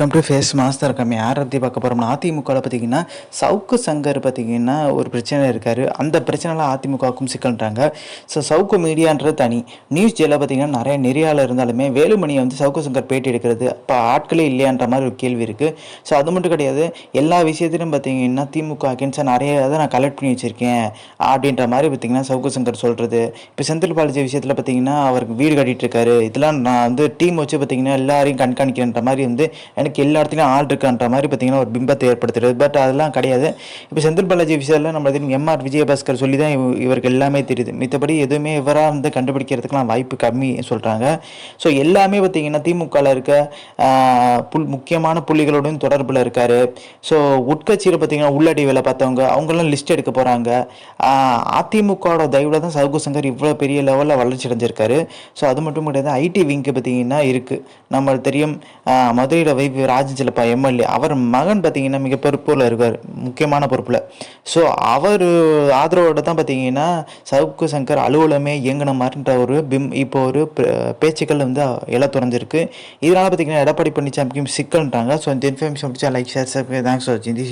Welcome to face master கம்மி யாரை பற்றி பார்க்க போகிறோம்னா அதிமுகவில் பார்த்தீங்கன்னா சவுக்கு சங்கர் பார்த்தீங்கன்னா ஒரு பிரச்சனை இருக்கார். அந்த பிரச்சனைலாம் அதிமுகவுக்கும் சிக்கல்ன்றாங்க. ஸோ சவுக்கு மீடியான்றது தனி. நியூஸ் ஜெயிலில் பார்த்தீங்கன்னா நிறைய நெறியாளர் இருந்தாலுமே வேலுமணியை வந்து சவுக்கு சங்கர் பேட்டி எடுக்கிறது இப்போ ஆட்களே இல்லையான்ற மாதிரி ஒரு கேள்வி இருக்குது ஸோ அது மட்டும் கிடையாது. எல்லா விஷயத்திலும் பார்த்தீங்கன்னா திமுக அகேன்ஸ்டாக நிறைய இதை நான் கலெக்ட் பண்ணி வச்சுருக்கேன். அப்படின்ற மாதிரி பார்த்தீங்கன்னா சவுக்கு சங்கர் சொல்கிறது இப்போ செந்தில் பாலாஜி விஷயத்தில் பார்த்தீங்கன்னா அவருக்கு வீடு கட்டிகிட்டு இருக்காரு. இதெல்லாம் நான் வந்து டீம் வச்சு பார்த்தீங்கன்னா எல்லாரையும் கண்காணிக்கிறன்ற மாதிரி வந்து எனக்கு எல்லா இடத்துலையும் ஆள் இருக்கான்ற மாதிரி பார்த்தீங்கன்னா ஒரு பிம்பத்தை ஏற்படுத்துறது பட் அதெல்லாம் கிடையாது. இப்போ செந்தில் பாலாஜி விஷயத்தில் நம்ம எம்ஆர் விஜயபாஸ்கர் சொல்லி தான் இவருக்கு எல்லாமே தெரியுது. மித்தபடி எதுவுமே இவராக வந்து கண்டுபிடிக்கிறதுக்குலாம் வாய்ப்பு கம்மி சொல்கிறாங்க ஸோ எல்லாமே பார்த்தீங்கன்னா திமுகவில் இருக்க புல் முக்கியமான புள்ளிகளோடும் தொடர்பில் இருக்கார். ஸோ உட்கட்சியில் பார்த்தீங்கன்னா உள்ளடி வேலை பார்த்தவங்க அவங்களாம் லிஸ்ட் எடுக்க போகிறாங்க அதிமுகவோட தயவில் தான் சவுக்கு சங்கர் இவ்வளோ பெரிய லெவலில் வளர்ச்சி அடைஞ்சிருக்காரு. ஸோ அது மட்டும் கிடையாது ஐடி விங்க்கு பார்த்தீங்கன்னா இருக்குது நம்ம தெரியும் மதுரையில் வைப்பு ராஜஞ்சலப்பா எம்எல்ஏ அவர் மகன் பார்த்தீங்கன்னா மிக பொறுப்பில் இருக்கார் முக்கியமான பொறுப்பில். ஸோ அவர் ஆதரவோட தான் பார்த்தீங்கன்னா சவுக்கு சங்கர் அலுவலமே இயங்கின மாதிரின்ற ஒரு பிம் இப்போ ஒரு பே- பேச்சுக்கள் வந்து எல்லாம் துறஞ்சிருக்கு இதனால் பார்த்தீங்கன்னா எடப்பாடி பழனிசாமிக்கும் சிக்கல்ன்றாங்க. ஸோ இந்த இன்ஃபர்மேஷன் பிடிச்சா லைக் ஷேர் தேங்க்ஸ் ஃபார் வாட்சிங் தி